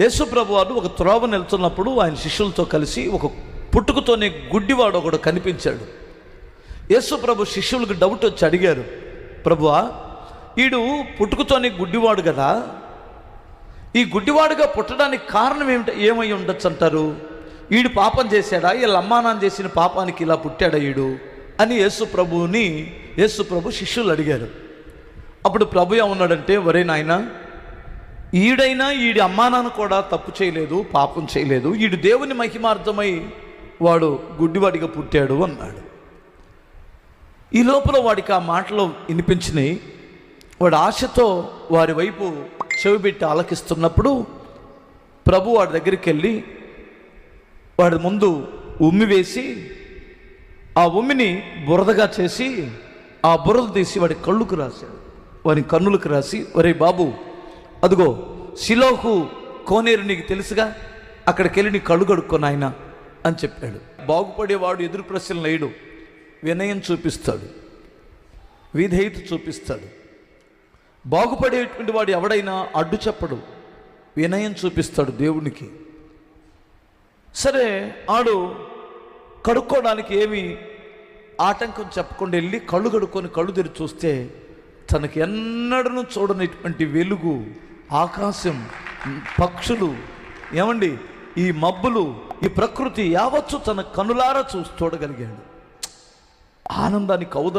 యేసుప్రభు వారు ఒక త్రోవ వెళ్తున్నప్పుడు ఆయన శిష్యులతో కలిసి ఒక పుట్టుకతోనే గుడ్డివాడు ఒకడు కనిపించాడు. యేసుప్రభు శిష్యులకు డౌట్ వచ్చి అడిగారు ప్రభువా ఈడు పుట్టుకతోనే గుడ్డివాడు కదా? ఈ గుడ్డివాడుగా పుట్టడానికి కారణం ఏమిటి ఏమై ఉండొచ్చు అంటారు? ఈడు పాపం చేశాడా? వీళ్ళ అమ్మానాన్న చేసిన పాపానికి ఇలా పుట్టాడా ఈడు? అని యేసు ప్రభువుని యేసు ప్రభు శిష్యులు అడిగారు. అప్పుడు ప్రభు ఏమన్నాడంటే వరే నాయనా ఈడైనా ఈడి అమ్మానాన్న కూడా తప్పు చేయలేదు పాపం చేయలేదు. ఈడు దేవుని మహిమార్థమై వాడు గుడ్డివాడిగా పుట్టాడు అన్నాడు. ఈ లోపల వాడికి ఆ మాటలు వినిపించినాయి. వాడు ఆశతో వారి వైపు చెవిబెట్టి ఆలకిస్తున్నప్పుడు ప్రభు వాడి దగ్గరికి వెళ్ళి వాడి ముందు ఉమ్మి వేసి ఆ ఉమ్మిని బురదగా చేసి ఆ బురద తీసి వాడి కళ్ళుకు రాశాడు. వారి కన్నులకు రాసి ఒరే బాబు అదిగో శిలోహు కోనేరు నీకు తెలుసుగా? అక్కడికి వెళ్ళి నీ కళ్ళు కడుక్కో నాయన అని చెప్పాడు. బాగుపడేవాడు ఎదురు ప్రశ్నలు లేడు వినయం చూపిస్తాడు. విధేయత చూపిస్తాడు. బాగుపడేటువంటి వాడు ఎవడైనా అడ్డు చెప్పడు. వినయం చూపిస్తాడు దేవునికి. సరే ఆడు కడుక్కోవడానికి ఏమి ఆటంకం చెప్పకుండా వెళ్ళి కళ్ళు కడుక్కొని కళ్ళు తెరి చూస్తే తనకి ఎన్నడను చూడనటువంటి వెలుగు ఆకాశం పక్షులు ఏమండి? ఈ మబ్బులు ఈ ప్రకృతి యావత్తు తన కనులారా చూసి చూడగలిగాడు. ఆనందానికి కౌద